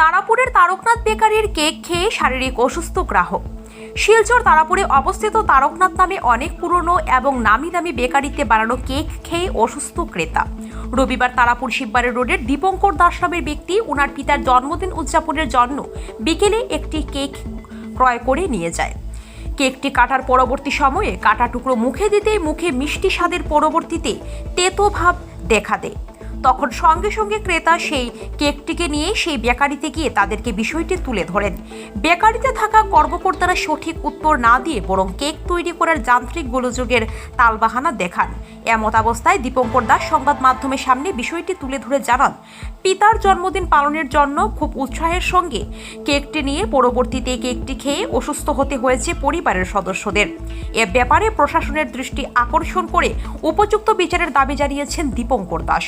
তারাপুরের তারকনাথ বেকারির কেক খেয়ে শারীরিক অসুস্থ গ্রাহক। শিলচর তারাপুরে অবস্থিত তারকনাথ নামে অনেক পুরনো এবং নামি দামি বেকারিতে বানানো কেক খেয়ে অসুস্থ ক্রেতা। রবিবার তারাপুর শিববাড়ি রোডের দীপঙ্কর দাস নামের ব্যক্তি ওনার পিতার জন্মদিন উদযাপনের জন্য বিকেলে একটি কেক ক্রয় করে নিয়ে যায়। কেকটি কাটার পরবর্তী সময়ে কাটা টুকরো মুখে দিতেই মুখে মিষ্টি স্বাদের পরবর্তীতে তেতো ভাব দেখা দেয়। তখন সঙ্গে সঙ্গে ক্রেতা সেই কেকটিকে নিয়ে সেই বেকারিতে গিয়ে তাদেরকে বিষয়টি তুলে ধরেন। বেকারিতে থাকা কর্মকর্তারা সঠিক উত্তর না দিয়ে বরং কেক তৈরি করার যান্ত্রিক গোলযোগের তালবাহানা দেখান। এমত অবস্থায় দীপঙ্কর দাস সংবাদ মাধ্যমের সামনে বিষয়টি তুলে ধরে জানান, পিতার জন্মদিন পালনের জন্য খুব উৎসাহের সঙ্গে কেকটি নিয়ে পরবর্তীতে কেকটি খেয়ে অসুস্থ হতে হয়েছে পরিবারের সদস্যদের। এ ব্যাপারে প্রশাসনের দৃষ্টি আকর্ষণ করে উপযুক্ত বিচারের দাবি জানিয়েছেন দীপঙ্কর দাস।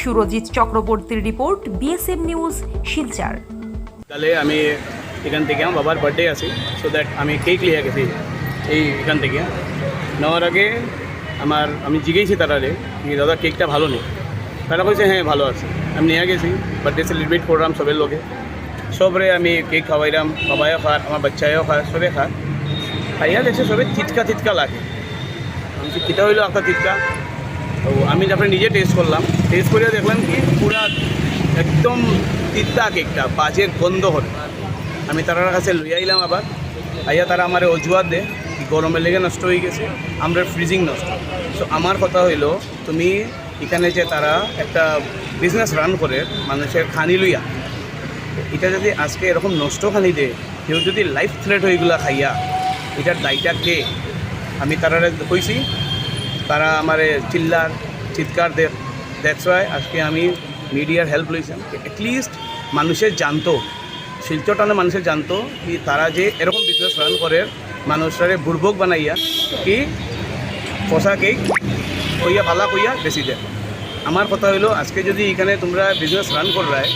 সুরজিৎ চক্রবর্তীর রিপোর্ট বিএসএম নিউজ শিলচর। তাহলে আমি এখান থেকে আমার বাবার বার্থডে আছে সো দ্যাট আমি কেক লিয়ে গেছি এই এখান থেকে। নেওয়ার আগে আমার আমি জিজ্ঞেসি তারারে কি দাদা কেকটা ভালো নেই। তারা কইছে হ্যাঁ ভালো আছে। আমি নিয়ে গেছি বার্থডে সেলিব্রেট করলাম সবের লোকে। সবরে আমি কেক খাওয়াইলাম বাবাও খার আমার বাচ্চায়ও খায় সবে খায়। খাইয়া দেখছে সবে তিতকা তিতকা লাগে। আমি বলছি, কিটা হইল একটা তিতকা? তো আমি তারপরে নিজে টেস্ট করলাম টেস্ট করে দেখলাম কি পুরা একদম তিতা কেকটা বাজে গন্ধ হলো। আমি তারার কাছে লই আইলাম আবার, আইয়া তারা আমার অজুহাত দে কি গরমে লেগে নষ্ট হয়ে গেছে, আমরা ফ্রিজিং নষ্ট। সো আমার কথা হইল, তুমি এখানে যে তারা একটা বিজনেস রান করে, মানুষের খানি লইয়া, এটা যদি আজকে এরকম নষ্ট খানি দে কেউ যদি লাইফ থ্রেট হয়েগুলা খাইয়া, এটার দায়টা কে? আমি তারা কইছি তারা আমার চিল্লার চিৎকার দে দ্যাটস ওয়াই আজকে আমি মিডিয়ার হেল্প লইছিলাম অ্যাটলিস্ট মানুষের জানতো শিলচরটানে মানুষের জানতো কি তারা যে এরকম বিজনেস রান করে মানুষরারে বুর্বক বানাইয়া কি পচা কেক কইয়া ভালা কইয়া বেশি দেয়। আমার কথা হইল, আজকে যদি এখানে তোমরা বিজনেস রান কররায়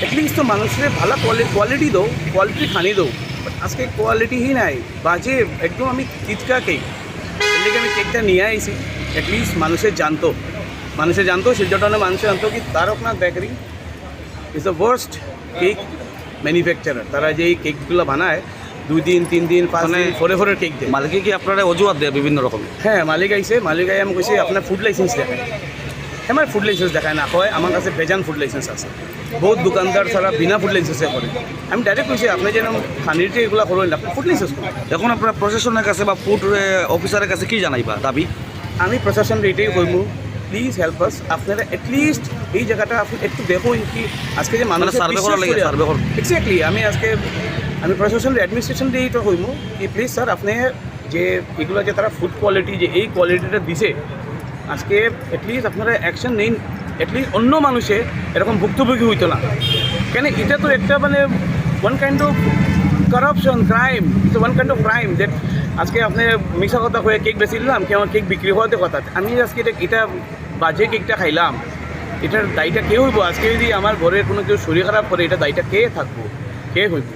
অ্যাটলিস্ট তো মানুষের ভালো কোয়ালিটি দো কোয়ালিটি খানি দো বাট আজকে কোয়ালিটি হি নাই। বাজে একদম আমি চিৎকা কেক লেগে আমি কেকটা নিয়ে আইছি। অ্যাটলিস্ট মানুষের জানতো। মানুষের জানতো শিলচরটানে মানুষের জানতো কি Taraknath bakery is the worst cake manufacturer তারা যেই কেকগুলো বানায় দুই দিন তিন দিন পাঁচ মানে- দিন ফোরে ফোরে কেক দেয়। মালিকে কি আপনারা অজুহাত দেয় বিভিন্ন রকম? হ্যাঁ মালিক আইসে মালিক আই আমি কইছি আপনার ফুড লাইসেন্স দেখায় আমার ফুড লাইসেন্স দেখায় না হয় আমার কাছে বেজান ফুড লাইসেন্স আছে। বহুত দোকানদার ছাড়া বিনা ফুড লাইসেন্সে করে। আমি ডাইরেক্ট কইছি আপনি যেন খানিতে এগুলো করবেন আপনি ফুড লাইসেন্স করুন। এখন আপনারা প্রশাসনের কাছে বা ফুড অফিসারের কাছে কি জানাইবা দাবি? আমি প্রশাসন এটাই কইব প্লিজ হেল্প আস আপনারা এটলিস্ট এই জায়গাটা আপনি একটু দেখুন কি আজকে যে মানুষ মানে survey করার লাগে, survey কর- এক্স্যাক্টলি আমি আজকে আমি প্রশাসনের অ্যাডমিনিস্ট্রেশন দিয়ে এটা কইব কি প্লিজ স্যার আপনি যে এগুলো যে তারা ফুড কোয়ালিটি যে এই কোয়ালিটিটা দিছে আজকে অ্যাটলিস্ট আপনারা অ্যাকশন নেই অ্যাটলিস্ট অন্য মানুষে এরকম ভুক্তভোগী হইতো না। কেন এটা তো একটা মানে one kind of corruption crime it's one kind of crime that আজকে আপনি মিশা কথা হয়ে কেক বেশি দিলাম কি আমার কেক বিক্রি হওয়াতে কথা আমি আজকে এটা এটা বাজে কেকটা খাইলাম। এটার দায়টা কে হইব? আজকে যদি আমার ঘরের কোনো কেউ শরীর খারাপ করে, এটা দায়টা কে থাকব? কে হইব?